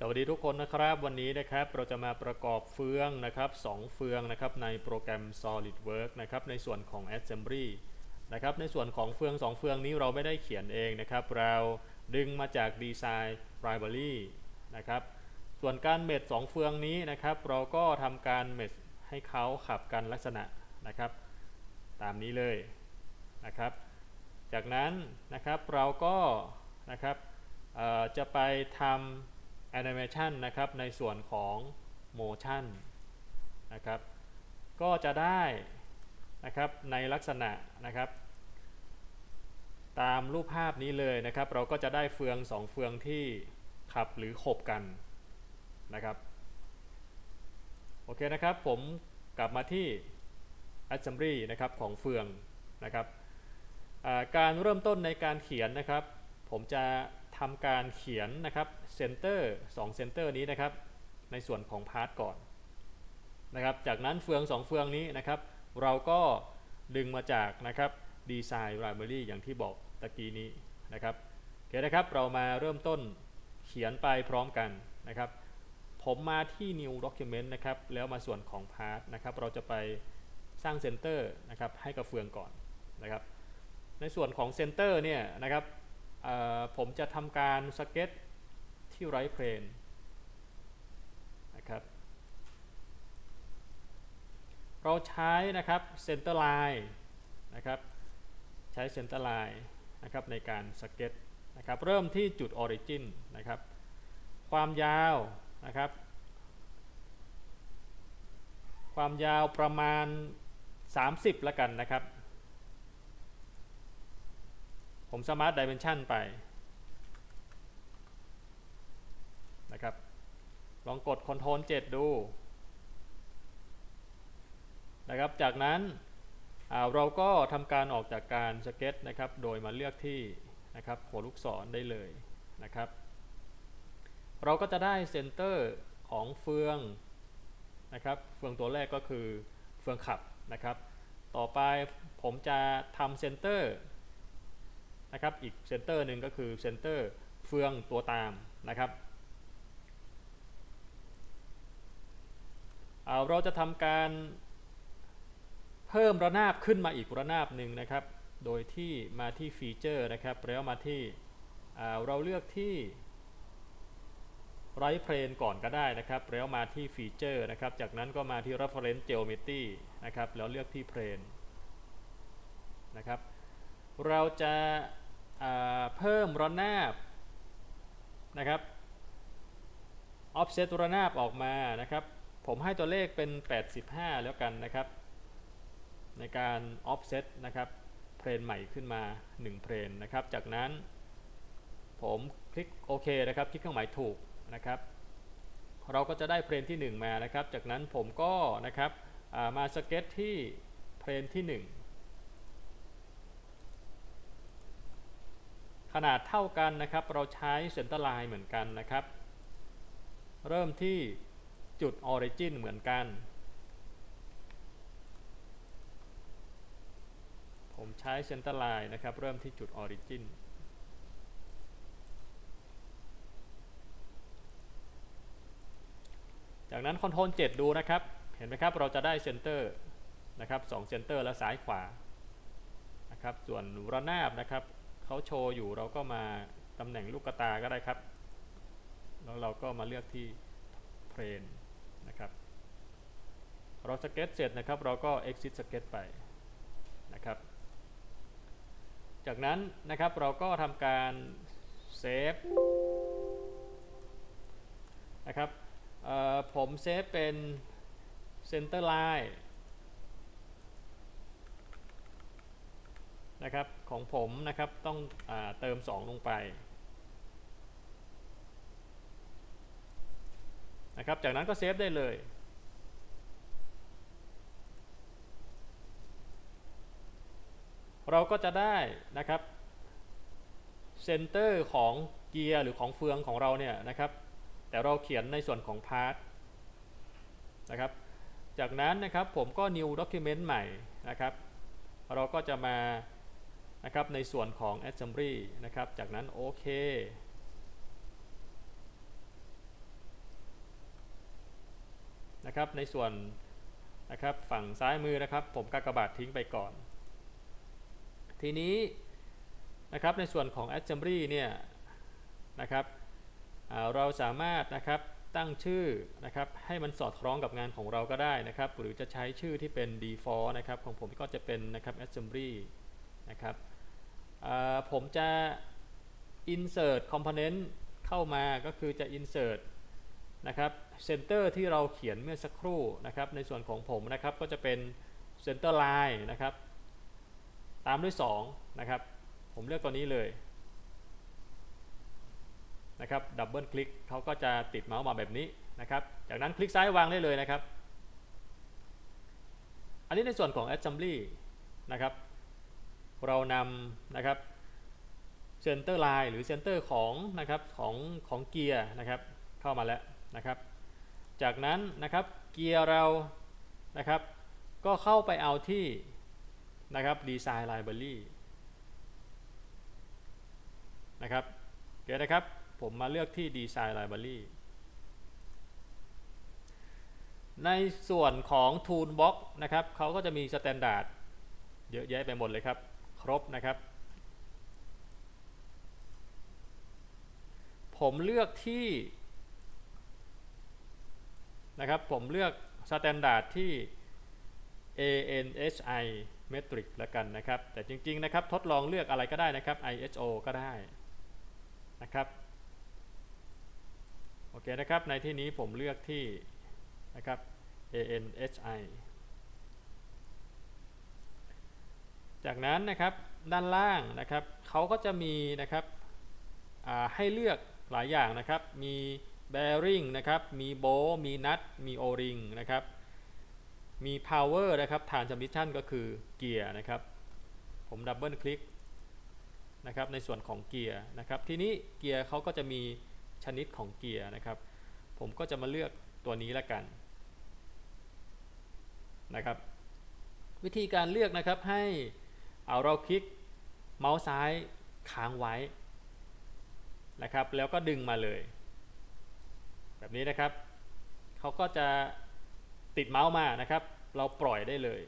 สวัสดีทุกคนนะครับ วันนี้นะครับเราจะมาประกอบเฟืองนะครับสองเฟืองนะครับในโปรแกรม SolidWorks นะครับในส่วนของ Assembly นะครับในส่วนของเฟืองสองเฟืองนี้เราไม่ได้เขียนเองนะครับ เราดึงมาจาก Design Library นะครับส่วนการเมดสองเฟืองนี้นะครับ เราก็ทำการเมดให้เขาขับกันลักษณะนะครับ ตามนี้เลยนะครับ จากนั้นนะครับเราก็นะครับจะไปทำ Animation นะครับในส่วนของ Motion นะครับก็จะได้นะครับในลักษณะนะครับตามรูปภาพนี้เลยนะครับ เราก็จะได้เฟืองสองเฟืองที่ขับหรือขบกันนะครับโอเคนะครับผมกลับมาที่ Assembly นะครับของเฟืองนะครับการเริ่มต้นในการเขียนนะครับ ผมจะ ทำการเขียนนะครับเซนเตอร์สองเซนเตอร์นี้นะครับ ในส่วนของพาร์ทก่อนนะครับ จากนั้นเฟืองสองเฟืองนี้นะครับ เราก็ดึงมาจากนะครับดีไซน์ Library อย่างที่บอกตะกี้นี้นะครับโอเคนะครับเรามาเริ่มต้นเขียนไปพร้อมกันนะครับ ผมมาที่ New Document นะครับ แล้วมาส่วนของ Part นะครับ เราจะไปสร้างเซนเตอร์นะครับให้กับเฟืองก่อนนะครับ ในส่วนของเซนเตอร์เนี่ยนะครับ ผมจะทำการสเก็ตที่ไรเพลนนะครับ เราใช้นะครับเซนเตอร์ไลน์นะครับใช้เซนเตอร์ไลน์นะครับในการสเก็ตนะครับเริ่มที่จุดออริจินนะครับความยาวนะครับ ความยาวประมาณ 30ละกันนะครับ ผมสมาร์ทดิเมนชันไปนะครับ ลองกด Ctrl 7 ดูนะครับ จากนั้นเราก็ทำการออกจากการสเก็ตนะครับ โดยมาเลือกที่นะครับหัวลูกศรได้เลยนะครับ เราก็จะได้เซนเตอร์ของเฟืองนะครับ เฟืองตัวแรกก็คือเฟืองขับนะครับ ต่อไปผมจะทำเซนเตอร์ นะครับ อีกเซนเตอร์หนึ่งก็คือเซนเตอร์เฟืองตัวตามนะครับเอาเราจะทำการเพิ่มระนาบขึ้นมาอีกระนาบหนึ่งนะครับ โดยที่มาที่ฟีเจอร์นะครับ แล้วมาที่อ่เราเลือกที่ไรเพลนก่อนก็ได้นะครับ แล้วมาที่ฟีเจอร์นะครับ จากนั้นก็มาที่ reference geometry นะครับ แล้วเลือกที่เพลนนะครับ เราจะ เพิ่มระนาบนะครับ offset ระนาบออกมานะครับ ผมให้ตัวเลขเป็น 85 แล้วกันนะครับ ในการ offset นะครับเพลนใหม่ขึ้นมา 1 เพลนนะครับ จากนั้นผมคลิกโอเคนะครับ คลิกเครื่องหมายถูกนะครับ เราก็จะได้เพลนที่ 1 มานะครับ จากนั้นผมก็นะครับามาสเก็ตที่เพลนที่ 1 ขนาดเท่ากันนะครับ เราใช้เซนเตอร์ไลน์เหมือนกันนะครับ เริ่มที่จุดออริจินเหมือนกัน ผมใช้เซนเตอร์ไลน์นะครับ เริ่มที่จุดออริจินจากนั้นคอนโทรล7ดูนะครับ เห็นไหมครับ เราจะได้เซนเตอร์นะครับ2เซนเตอร์และซ้ายขวานะครับ ส่วนระนาบนะครับ เขาโชว์อยู่เราก็มาตำแหน่งลูกกระตาก็ได้ครับ แล้วเราก็มาเลือกที่เพลนนะครับเราสเก็ตเสร็จนะครับเราก็ exit สเก็ตไปนะครับ จากนั้นนะครับเราก็ทำการเซฟนะครับผมเซฟเป็น center line นะครับของผมนะครับต้องอเติม 2 ลงไปนะครับจากนั้นก็เซฟได้เลยเราก็จะได้นะครับเซนเตอร์ของเกียร์หรือของเฟืองของเราเนี่ยนะครับ แต่เราเขียนในส่วนของพาร์ทนะครับ จากนั้นนะครับผมก็ new document ใหม่นะครับ เราก็จะมา นะครับในส่วนของ assembly นะครับ จากนั้นโอเคนะครับในส่วนนะครับฝั่งซ้ายมือนะครับ ผมกากบาททิ้งไปก่อน ทีนี้นะครับในส่วนของ Assembly เนี่ยนะครับเราสามารถนะครับตั้งชื่อนะครับให้มันสอดคล้องกับงานของเราก็ได้นะครับ หรือจะใช้ชื่อที่เป็น default นะครับของผมก็จะเป็นนะครับ assembly นะครับ ผมจะ insert component เข้ามาก็คือจะ insert นะครับ center ที่เราเขียนเมื่อสักครู่นะครับในส่วนของผมนะครับก็จะเป็น center line นะครับ ตามด้วย 2 นะครับ ผมเลือกตัวนี้เลยนะครับดับเบิลคลิกเขาก็จะติดเมาส์มาแบบนี้นะครับ จากนั้นคลิกซ้ายวางได้เลยนะครับ อันนี้ในส่วนของ assembly นะครับ เรานำนะครับ center line หรือ center ของนะครับของของเกียร์นะครับเข้ามาแล้วนะครับ จากนั้นนะครับเกียร์เรานะครับก็เข้าไปเอาที่นะครับ design library นะครับโอเคนะครับผมมาเลือกที่ Design Library ในส่วนของ Toolbox นะครับเขาก็จะมี Standard เยอะแยะไปหมดเลยครับ ครบนะครับ ผมเลือกที่นะครับผมเลือก Standard ที่ ANSI Metric แล้วกันนะครับ แต่จริงๆนะครับทดลองเลือกอะไรก็ได้นะครับ ISO ก็ได้นะครับโอเคนะครับในที่นี้ผมเลือกที่นะครับ ANHI จากนั้นนะครับด้านล่างนะครับเขาก็จะมีนะครับให้เลือกหลายอย่างนะครับ มี bearing นะครับ มีโบมีนัทมี o-ring นะครับ มี power นะครับ transmission ก็คือเกียร์นะครับ ผมดับเบิลคลิกนะครับ ในส่วนของเกียร์นะครับ ทีนี้เกียร์เขาก็จะมีชนิดของเกียร์นะครับ ผมก็จะมาเลือกตัวนี้ละกันนะครับ วิธีการเลือกนะครับให้ เอาเราคลิกเมาส์ซ้ายค้างไว้นะครับ แล้วก็ดึงมาเลย แบบนี้นะครับเขาก็จะติดเมาส์มานะครับ เราปล่อยได้เลย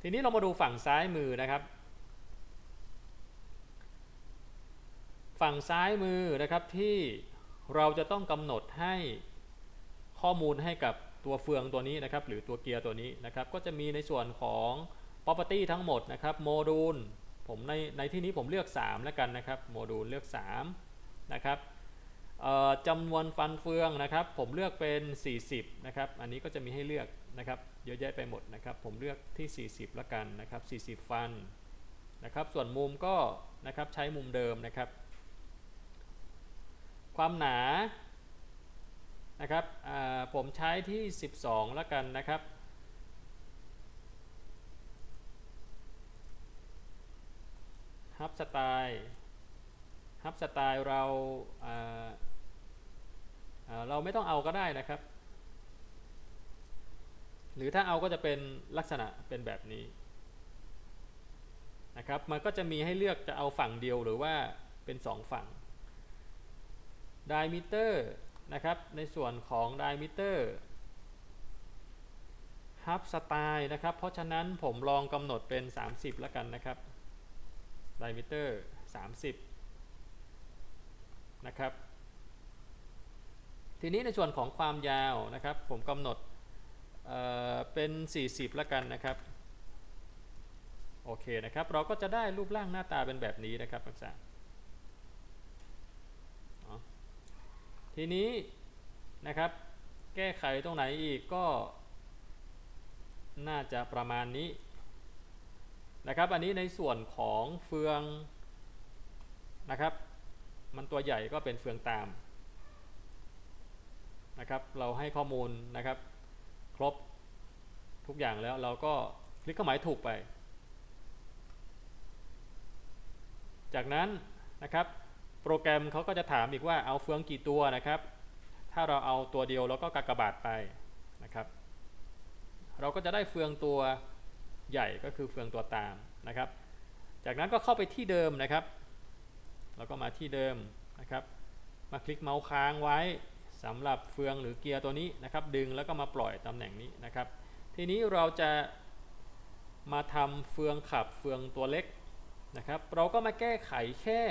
ทีนี้เรามาดูฝั่งซ้ายมือนะครับ ฝั่งซ้ายมือนะครับที่เราจะต้องกำหนดให้ข้อมูลให้กับ ตัวเฟืองตัวนี้นะครับหรือตัวเกียร์ตัวนี้นะครับก็จะมีในส่วนของ property ทั้งหมดนะครับโมดูลผมในในที่นี้ผมเลือก 3 แล้วกันนะครับโมดูลเลือก3นะครับจำนวนฟันเฟืองนะครับผมเลือกเป็น 40นะครับอันนี้ก็จะมีให้เลือกนะครับเยอะแยะไปหมดนะครับผมเลือกที่ 40แล้วกันนะครับ40 ฟันนะครับส่วนมุมก็นะครับใช้มุมเดิมนะครับ ความหนา นะครับผมใช้ที่ 12 แล้วกันนะครับ ฮับสไตล์ฮับสไตล์เราเราไม่ต้องเอาก็ได้นะครับ หรือถ้าเอาก็จะเป็นลักษณะเป็นแบบนี้นะครับ มันก็จะมีให้เลือกจะเอาฝั่งเดียวหรือว่าเป็น 2 ฝั่ง diameter นะครับ ในส่วนของ diameter ฮับสไตล์นะครับ เพราะฉะนั้นผมลองกำหนดเป็น 30 แล้วกันนะครับ diameter 30 นะครับ ทีนี้ในส่วนของความยาวนะครับ ผมกำหนดเเป็น 40 แล้วกันนะครับโอเคนะครับ เราก็จะได้รูปร่างหน้าตาเป็นแบบนี้นะครับนักศึกษา ทีนี้นะครับ แก้ไขตรงไหนอีกก็ น่าจะประมาณนี้นะครับ อันนี้ในส่วนของเฟืองนะครับ มันตัวใหญ่ก็เป็นเฟืองตามนะครับ เราให้ข้อมูลนะครับ ครบทุกอย่างแล้วเราก็คลิกเครื่องหมายถูกไป จากนั้นนะครับ โปรแกรมเขาก็จะถามอีกว่าเอาเฟืองกี่ตัวนะครับ ถ้าเราเอาตัวเดียวแล้วก็กากบาทไปนะครับ เราก็จะได้เฟืองตัวใหญ่ก็คือเฟืองตัวตามนะครับ จากนั้นก็เข้าไปที่เดิมนะครับ แล้วก็มาที่เดิมนะครับ มาคลิกเมาส์ค้างไว้สำหรับเฟืองหรือเกียร์ตัวนี้นะครับ ดึงแล้วก็มาปล่อยตำแหน่งนี้นะครับ ทีนี้เราจะมาทำเฟืองขับเฟืองตัวเล็กนะครับ เราก็มาแก้ไขแค่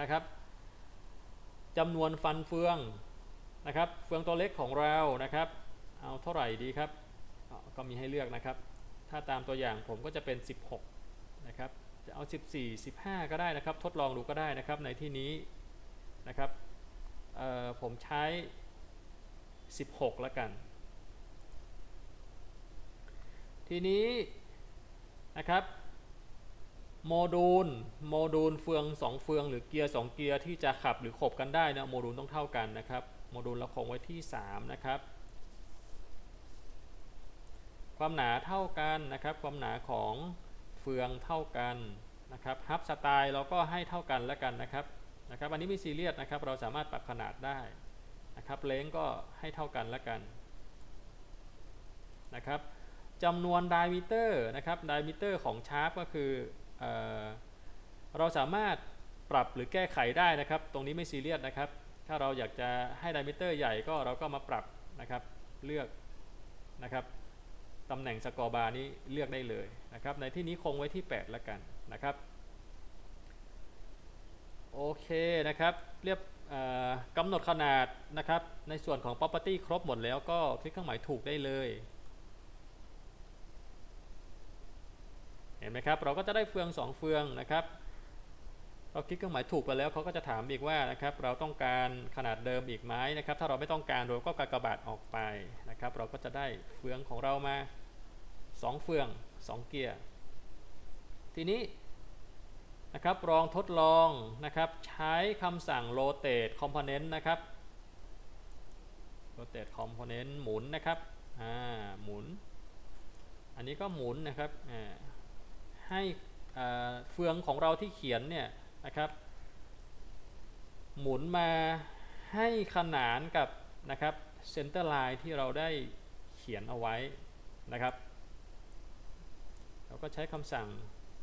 นะครับจำนวนฟันเฟืองนะครับ เฟืองตัวเล็กของเรานะครับ เอาเท่าไหร่ดีครับ ก็มีให้เลือกนะครับ ถ้าตามตัวอย่างผมก็จะเป็น 16 นะครับ จะเอา 14 15 ก็ได้นะครับ ทดลองดูก็ได้นะครับในที่นี้นะครับผมใช้ 16แล้วกัน ทีนี้นะครับ โมดูล โมดูลเฟือง 2 เฟือง หรือเกียร์ 2 เกียร์ที่จะขับหรือขบกันได้นะโมดูลต้องเท่ากันนะครับ โมดูลเราคงไว้ที่ 3 นะครับ ความหนาเท่ากันนะครับ ความหนาของเฟืองเท่ากันนะครับฮับสไตล์เราก็ให้เท่ากันแล้วกันนะครับนะครับ อันนี้ไม่ซีเรียสนะครับ เราสามารถปรับขนาดได้นะครับเลงก็ให้เท่ากันแล้วกันนะครับจำนวนไดมิเตอร์นะครับไดมิเตอร์ของชาร์ปก็คือ เเราสามารถปรับหรือแก้ไขได้นะครับ ตรงนี้ไม่ซีเรียสนะครับ ถ้าเราอยากจะให้ไดมิเตอร์ใหญ่ก็เราก็มาปรับนะครับ เลือกนะครับตำแหน่งสกอร์บาร์นี้เลือกได้เลยนะครับ ในที่นี้คงไว้ที่ 8 แล้วกันนะครับ โอเคนะครับ เรียบกำหนดขนาดนะครับ ในส่วนของ property ครบหมดแล้วก็คลิกเครื่องหมายถูกได้เลย ห็นไหมครับ เราก็จะได้เฟือง 2 เฟืองนะครับเราคลิกเครื่องหมายถูกไปแล้วเขาก็จะถามอีกว่านะครับ เราต้องการขนาดเดิมอีกไหมนะครับ ถ้าเราไม่ต้องการเราก็กากบาทออกไปนะครับ เราก็จะได้เฟืองของเรามา 2 เฟือง 2 เกียร์ ทีนี้นะครับลองทดลองนะครับใช้คำสั่ง rotate component นะครับ rotate component หมุนนะครับอ่าหมุน อันนี้ก็หมุนนะครับอ่า ให้เฟืองของเราที่เขียนเนี่ยนะครับ หมุนมาให้ขนานกับนะครับเซนเตอร์ไลน์ที่เราได้เขียนเอาไว้นะครับ เราก็ใช้คำสั่ง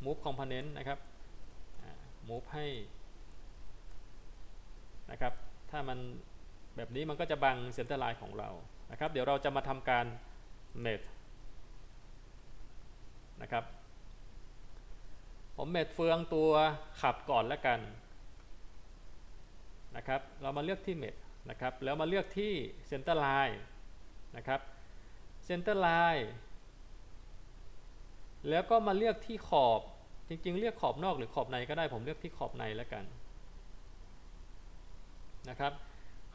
move component นะครับ move ให้นะครับ ถ้ามันแบบนี้มันก็จะบังเซนเตอร์ไลน์ของเรานะครับ เดี๋ยวเราจะมาทำการ met นะครับ ผมเม็ดเฟืองตัวขับก่อนแล้วกันนะครับ เรามาเลือกที่เม็ดนะครับ แล้วมาเลือกที่เซนเตอร์ไลน์นะครับเซนเตอร์ไลน์แล้วก็มาเลือกที่ขอบจริงๆ เลือกขอบนอกหรือขอบในก็ได้ผมเลือกที่ขอบในแล้วกันนะครับ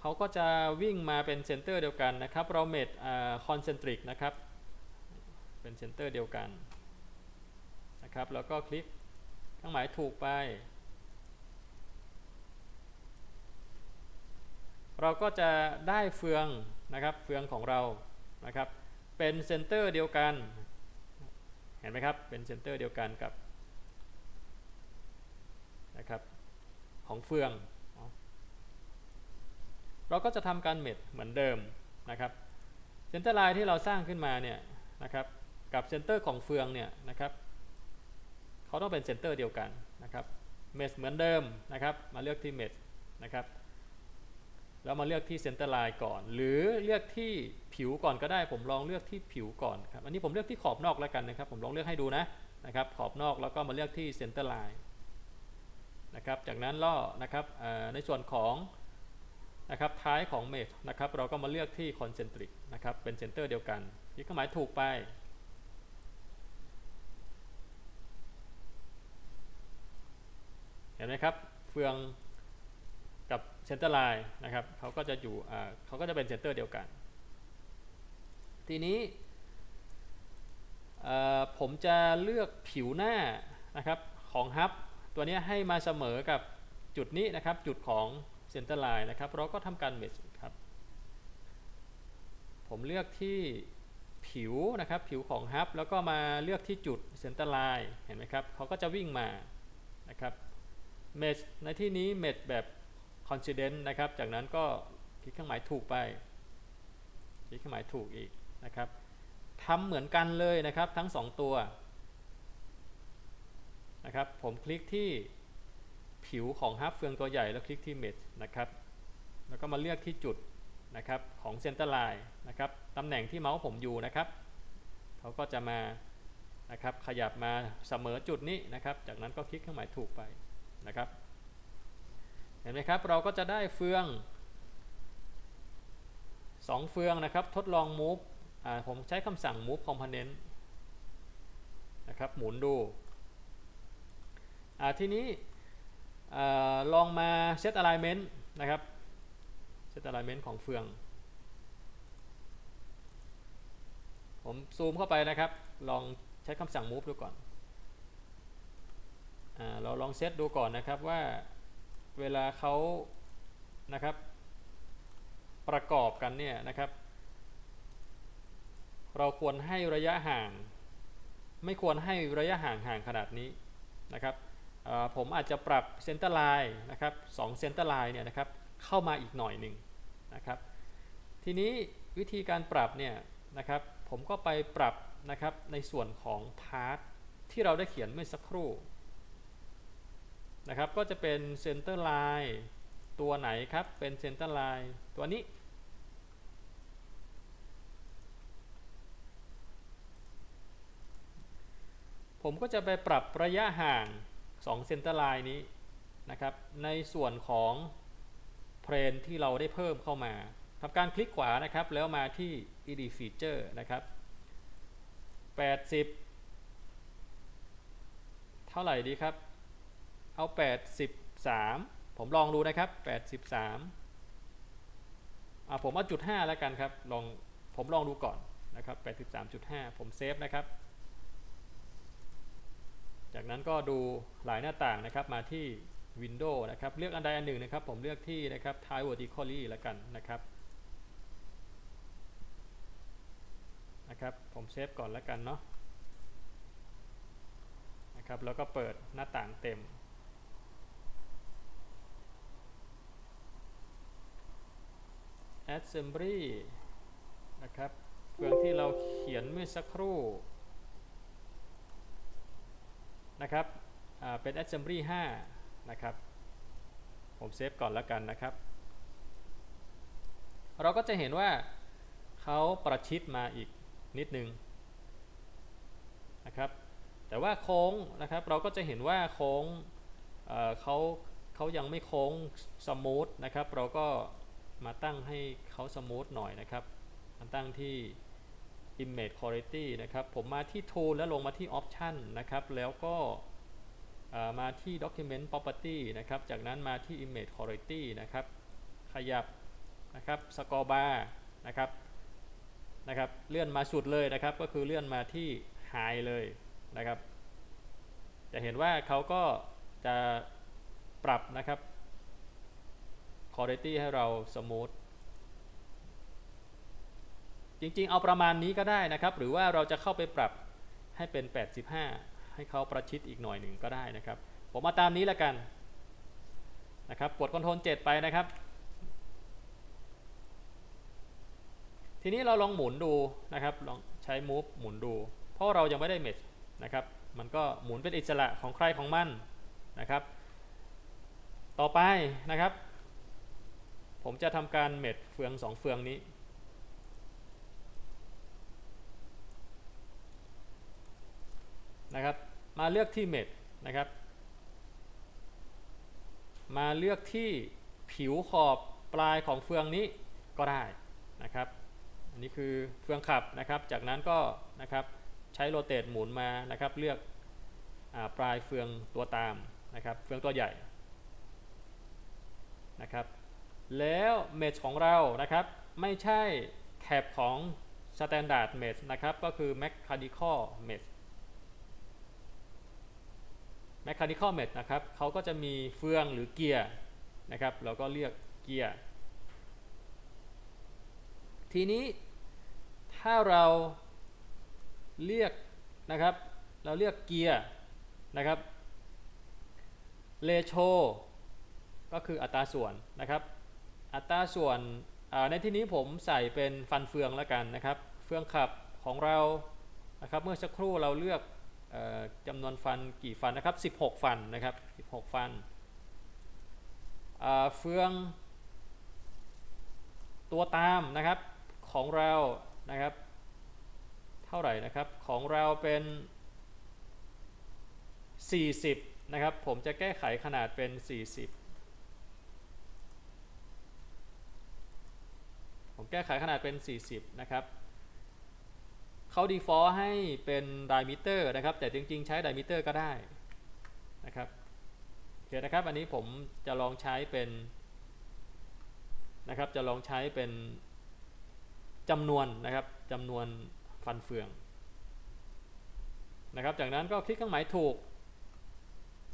เขาก็จะวิ่งมาเป็นเซนเตอร์เดียวกันนะครับ เราเม็ดคอนเซนทริกนะครับ เป็นเซนเตอร์เดียวกันนะครับ แล้วก็คลิก เครื่องหมายถูกไป เราก็จะได้เฟืองนะครับเฟืองของเรานะครับเป็นเซนเตอร์เดียวกัน เห็นไหมครับ เป็นเซนเตอร์เดียวกันกับนะครับของเฟือง เราก็จะทำการเม็ดเหมือนเดิมนะครับเซนเตอร์ไลน์ที่เราสร้างขึ้นมาเนี่ยนะครับกับเซนเตอร์ของเฟืองเนี่ยนะครับ เขาต้องเป็นเซนเตอร์เดียวกันนะครับเมสเหมือนเดิมนะครับ มาเลือกที่เมสนะครับแล้วมาเลือกที่เซนเตอร์ไลน์ก่อน หรือเลือกที่ผิวก่อนก็ได้ ผมลองเลือกที่ผิวก่อนครับอันนี้ผมเลือกที่ขอบนอกแล้วกันนะครับ ผมลองเลือกให้ดูนะนะครับขอบนอกแล้วก็มาเลือกที่เซนเตอร์ไลน์นะครับจากนั้นล่อนะครับในส่วนของนะครับท้ายของเมสนะครับเราก็มาเลือกที่คอนเซนทริกนะครับเป็นเซนเตอร์เดียวกันที่ก็หมายถูกไป เห็นไหมครับ เฟืองกับเซนเตอร์ไลน์นะครับเขาก็จะอยู่เขาก็จะเป็นเซนเตอร์เดียวกัน ทีนี้ผมจะเลือกผิวหน้านะครับของฮับตัวนี้ให้มาเสมอกับจุดนี้นะครับ จุดของเซนเตอร์ไลน์นะครับ เราก็ทำการเมชครับ ผมเลือกที่ผิวนะครับ ผิวของฮับแล้วก็มาเลือกที่จุดเซนเตอร์ไลน์เห็นไหมครับเขาก็จะวิ่งมานะครับ เมชในที่นี้เมชแบบ coincident นะครับ จากนั้นก็คลิกเครื่องหมายถูกไป คลิกเครื่องหมายถูกอีกนะครับทำเหมือนกันเลยนะครับทั้ง 2 ตัวนะครับ ผมคลิกที่ผิวของฮับเฟืองตัวใหญ่แล้วคลิกที่ Mesh นะครับ แล้วก็มาเลือกที่จุดนะครับของ Center Line นะครับตำแหน่งที่เมาส์ผมอยู่นะครับเขาก็จะมานะครับขยับมาเสมอจุดนี้นะครับ จากนั้นก็คลิกเครื่องหมายถูกไป นะครับ เห็นไหมครับเราก็จะได้เฟือง 2 เฟืองนะครับทดลอง move อผมใช้คำสั่ง move component นะครับหมุนดูทีนี้ลองมา set alignment นะครับ set alignment ของเฟือง ผมซูมเข้าไปนะครับ ลองใช้คำสั่ง move ดูก่อน เราลองเซตดูก่อนนะครับว่าเวลาเขานะครับ ประกอบกันเนี่ยนะครับ เราควรให้ระยะห่าง ไม่ควรให้ระยะห่างห่างขนาดนี้นะครับผมอาจจะปรับเซนเตอร์ไลน์นะครับสองเซนเตอร์ไลน์เนี่ยนะครับเข้ามาอีกหน่อยหนึ่งนะครับ ทีนี้วิธีการปรับเนี่ยนะครับ ผมก็ไปปรับนะครับในส่วนของพาร์ทที่เราได้เขียนเมื่อสักครู่ นะครับก็จะเป็นเซนเตอร์ไลน์ตัวไหนครับ เป็นเซนเตอร์ไลน์ตัวนี้ ผมก็จะไปปรับระยะห่าง2เซนเตอร์ไลน์นี้นะครับ ในส่วนของเพลนที่เราได้เพิ่มเข้ามาทำการคลิกขวานะครับ แล้วมาที่ edit feature นะครับ 80 เท่าไหร่ดีครับ เอา 83 ผมลองดูนะครับ 83อะผมเอาจุด5แล้วกันครับ ลอง ผมลองดูก่อนนะครับ 83.5 ผมเซฟนะครับ จากนั้นก็ดูหลายหน้าต่างนะครับ มาที่ Windows นะครับ เลือกอันใดอันหนึ่งนะครับ ผมเลือกที่นะครับ Tie Vertically แล้วกันนะครับนะครับ ผมเซฟก่อนแล้วกันเนาะนะครับ แล้วก็เปิดหน้าต่างเต็ม Assembly นะครับเฟืองที่เราเขียนเมื่อสักครู่นะครับเป็น assembly 5 นะครับ ผมเซฟก่อนแล้วกันนะครับ เราก็จะเห็นว่าเขาประชิดมาอีกนิดนึงนะครับ แต่ว่าโค้งนะครับเราก็จะเห็นว่าโค้งเเขาเขายังไม่โค้งสมูทนะครับ เราก็ มาตั้งให้เขาสมูทหน่อยนะครับมาตั้งที่ image quality นะครับ ผมมาที่ tool แล้วลงมาที่ option นะครับ แล้วก็มาที่ document property นะครับ จากนั้นมาที่ image quality นะครับ ขยับนะครับ score bar นะครับนะครับ เลื่อนมาสุดเลยนะครับ ก็คือเลื่อนมาที่ high เลยนะครับ จะเห็นว่าเขาก็จะปรับนะครับ quality ให้เรา smooth จริงๆ เอาประมาณนี้ก็ได้นะครับ หรือว่าเราจะเข้าไปปรับให้เป็น 85 ให้เขาประชิดอีกหน่อยหนึ่งก็ได้นะครับ ผมมาตามนี้แล้วกันนะครับกด Ctrl 7ไปนะครับ ทีนี้เราลองหมุนดูนะครับ ลองใช้ move หมุนดู เพราะเรายังไม่ได้ mesh นะครับ มันก็หมุนเป็นอิสระของใครของมันนะครับ ต่อไปนะครับ ผมจะทำการเม็ดเฟืองสองเฟืองนี้ นะครับ มาเลือกที่เม็ดนะครับ มาเลือกที่ผิวขอบปลายของเฟืองนี้ก็ได้นะครับ อันนี้คือเฟืองขับนะครับ จากนั้นก็นะครับใช้โรเตทหมุนมานะครับ เลือกอปลายเฟืองตัวตามนะครับ เฟืองตัวใหญ่นะครับ แล้วเมชของเรานะครับ ไม่ใช่แท็บของ Standard Mesh นะครับ ก็คือ Mechanical Mesh Mechanical Mesh นะครับเขาก็จะมีเฟืองหรือเกียร์นะครับ เราก็เลือกเกียร์ ทีนี้ถ้าเราเลือกนะครับ เราเลือกเกียร์นะครับเลโชก็คืออัตราส่วนนะครับ อัตราส่วนในที่นี้ผมใส่เป็นฟันเฟืองแล้วกันนะครับ เฟืองขับของเรานะครับเมื่อสักครู่เราเลือกออจำนวนฟันกี่ฟันนะครับ 16 ฟันนะครับ 16 ฟันเฟืองตัวตามนะครับของเรานะครับ เท่าไหร่นะครับของเราเป็น 40 นะครับ ผมจะแก้ไขขนาดเป็น 40 ผม แก้ไขขนาดเป็น 40 นะครับเขา default ให้เป็น diameter นะครับ แต่จริง ๆ ใช้ diameter ก็ได้นะครับโอเคนะครับ อันนี้ผมจะลองใช้เป็นนะครับ จะลองใช้เป็นจำนวนนะครับจำนวนฟันเฟืองนะครับ จากนั้นก็คลิกเครื่องหมายถูก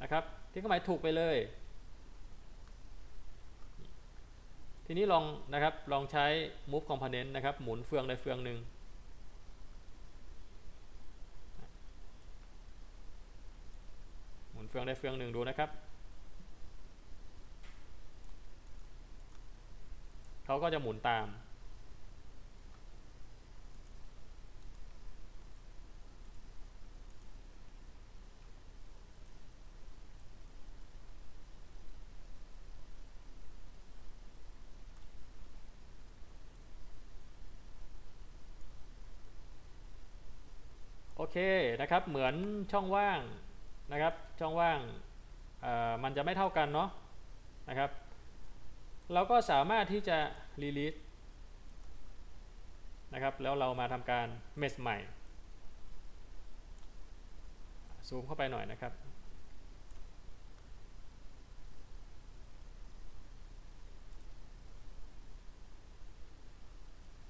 นะครับ คลิกเครื่องหมายถูกไปเลย ทีนี้ลองนะครับลองใช้ move component นะครับ หมุนเฟืองใดเฟืองหนึ่งหมุนเฟืองใดเฟืองหนึ่งดูนะครับเขาก็จะหมุนตาม เคนะครับเหมือนช่องว่างนะครับช่องว่างมันจะไม่เท่ากันเนาะนะครับ เราก็สามารถที่จะ release นะครับแล้วเรามาทำการ mesh ใหม่ซูมเข้าไปหน่อยนะครับ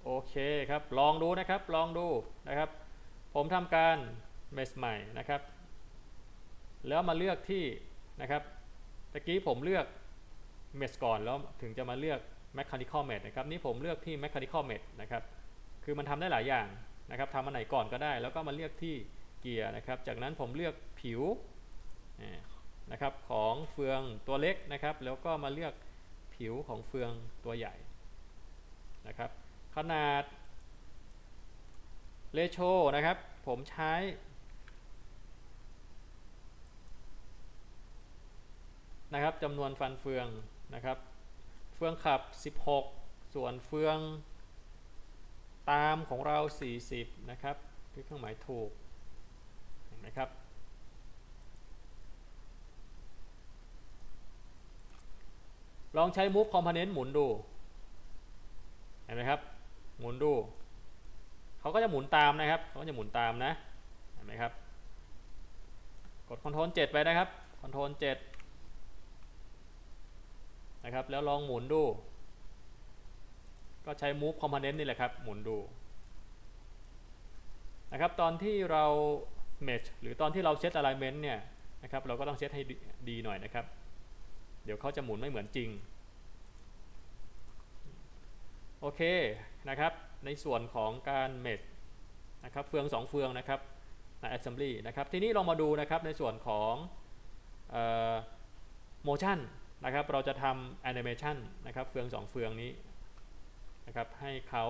โอเคครับ ลองดูนะครับ ลองดูนะครับ ผมทำการ mesh ใหม่นะครับ แล้วมาเลือกที่นะครับตะกี้ผมเลือก mesh ก่อนแล้วถึงจะมาเลือก mechanical mesh นะครับนี่ผมเลือกที่ mechanical mesh นะครับคือมันทำได้หลายอย่างนะครับทำอันไหนก่อนก็ได้ แล้วก็มาเลือกที่เกียร์นะครับ จากนั้นผมเลือกผิวนะครับของเฟืองตัวเล็กนะครับ แล้วก็มาเลือกผิวของเฟืองตัวใหญ่นะครับ ขนาด เลโชนะครับ ผมใช้นะครับจำนวนฟันเฟืองนะครับ เฟืองขับ 16 ส่วนเฟืองตามของเรา 40 นะครับคือเครื่องหมายถูกเห็นไหมครับ ลองใช้ move component หมุนดู เห็นไหมครับ หมุนดู เขาก็จะหมุนตามนะครับเขาก็จะหมุนตามนะเห็นไหมครับ กด Ctrl 7ไปนะครับ Ctrl 7นะครับแล้วลองหมุนดู ก็ใช้ move component นี่แหละครับ หมุนดูนะครับตอนที่เรา mesh หรือตอนที่เราเซต alignment เนี่ยนะครับเราก็ต้องเซตให้ดีหน่อยนะครับ เดี๋ยวเขาจะหมุนไม่เหมือนจริง โอเคนะครับ ในส่วนของการ mesh นะครับเฟือง 2 เฟืองนะครับใน assembly นะครับทีนี้เรามาดูนะครับในส่วนของเอ่อ motion นะครับเราจะทำ animation นะครับเฟือง 2 เฟืองนี้นะครับให้เขา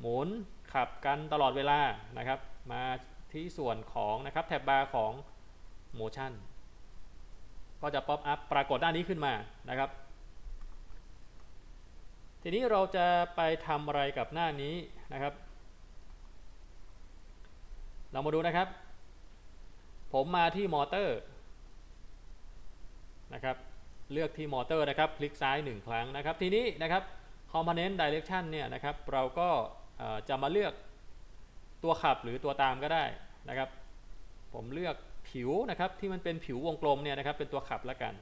หมุนขับกันตลอดเวลานะครับ มาที่ส่วนของนะครับแท็บบาร์ของ motion ก็จะ pop up ปรากฏหน้านนี้ขึ้นมานะครับ ทีนี้เราจะไปทำอะไรกับหน้านี้นะครับ เรามาดูนะครับ ผมมาที่มอเตอร์นะครับเลือกที่มอเตอร์นะครับ คลิกซ้าย 1 ครั้งนะครับ ทีนี้นะครับ component direction เนี่ยนะครับ เราก็จะมาเลือกตัวขับหรือตัวตามก็ได้นะครับ ผมเลือกผิวนะครับที่มันเป็นผิววงกลมเนี่ยนะครับเป็นตัวขับแล้วกัน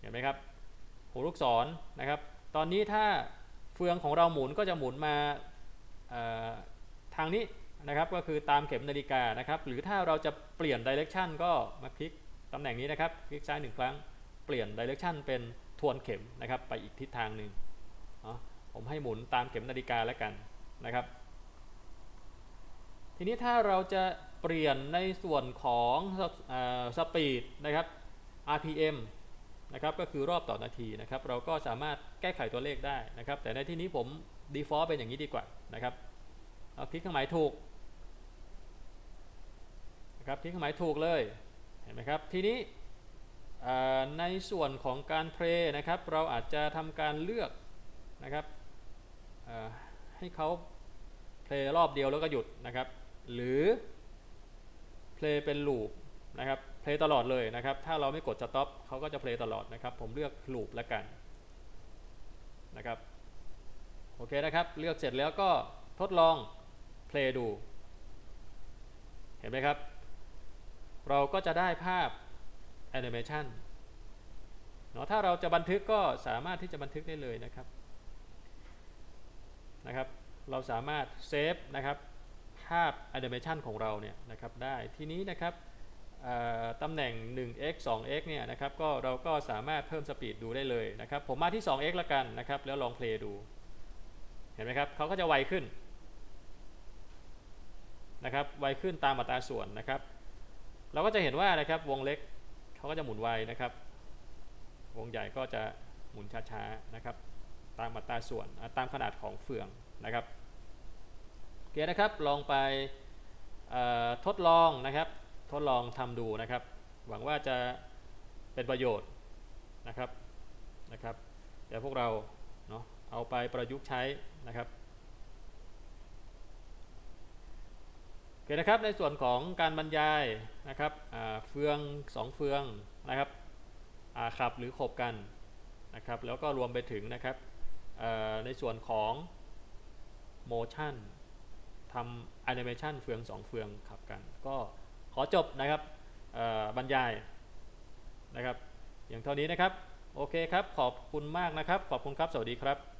เห็นไหมครับหัวลูกศรนะครับ ตอนนี้ถ้าเฟืองของเราหมุนก็จะหมุนมาทางนี้นะครับก็คือตามเข็มนาฬิกานะครับหรือถ้าเราจะเปลี่ยน direction ก็มาคลิกตำแหน่งนี้นะครับคลิกซ้ายหนึ่งครั้งเปลี่ยน direction เป็นทวนเข็มนะครับไปอีกทิศทางหนึ่งผมให้หมุนตามเข็มนาฬิกาแล้วกันนะครับ ทีนี้ถ้าเราจะเปลี่ยนในส่วนของสปีดนะครับ RPM นะครับก็คือรอบต่อนาทีนะครับเราก็สามารถแก้ไขตัวเลขได้นะครับ แต่ในที่นี้ผม default เป็นอย่างนี้ดีกว่านะครับเอาคลิกเครื่องหมายถูกนะครับคลิกเครื่องหมายถูกเลยเห็นไหมครับทีนี้ในส่วนของการเพลย์นะครับเราอาจจะทำการเลือกนะครับให้เขาเพลย์รอบเดียวแล้วก็หยุดนะครับ หรือเพลย์เป็นลูปนะครับ ลย์ตลอดเลยนะครับ ถ้าเราไม่กดสต็อปเขาก็จะเพลย์ตลอดนะครับ ผมเลือกลูปแล้วกันนะครับ โอเคนะครับ เลือกเสร็จแล้วก็ทดลองเพลย์ดู เห็นไหมครับ เราก็จะได้ภาพแอนิเมชันเนาะถ้าเราจะบันทึกก็สามารถที่จะบันทึกได้เลยนะครับนะครับ เราสามารถเซฟนะครับภาพแอนิเมชันของเราเนี่ยนะครับได้ทีนี้นะครับ ตำแหน่ง 1x 2x เนี่ยนะครับก็เราก็สามารถเพิ่มสปีดดูได้เลยนะครับ ผมมาที่ 2x ละกันนะครับ แล้วลองเพลย์ดู เห็นไหมครับเขาก็จะไวขึ้นนะครับไวขึ้นตามอัตราส่วนนะครับ เราก็จะเห็นว่านะครับวงเล็กเขาก็จะหมุนไวนะครับ วงใหญ่ก็จะหมุนช้าๆนะครับ ตามอัตราส่วนตามขนาดของเฟืองนะครับโอเคนะครับลองไปทดลองนะครับ ทดลองทำดูนะครับ หวังว่าจะเป็นประโยชน์นะครับนะครับ เดี๋ยวพวกเราเนาะเอาไปประยุกต์ใช้นะครับโอเคนะครับในส่วนของการบรรยายนะครับเฟืองสองเฟืองนะครับขับหรือขบกันนะครับแล้วก็รวมไปถึงนะครับในส่วนของ motion ทำ animation เฟืองสองเฟืองขับกันก็ อจบนะครับบรรยายนะครับอย่างเท่านี้นะครับ โอเคครับ ขอบคุณมากนะครับ ขอบคุณครับ สวัสดีครับ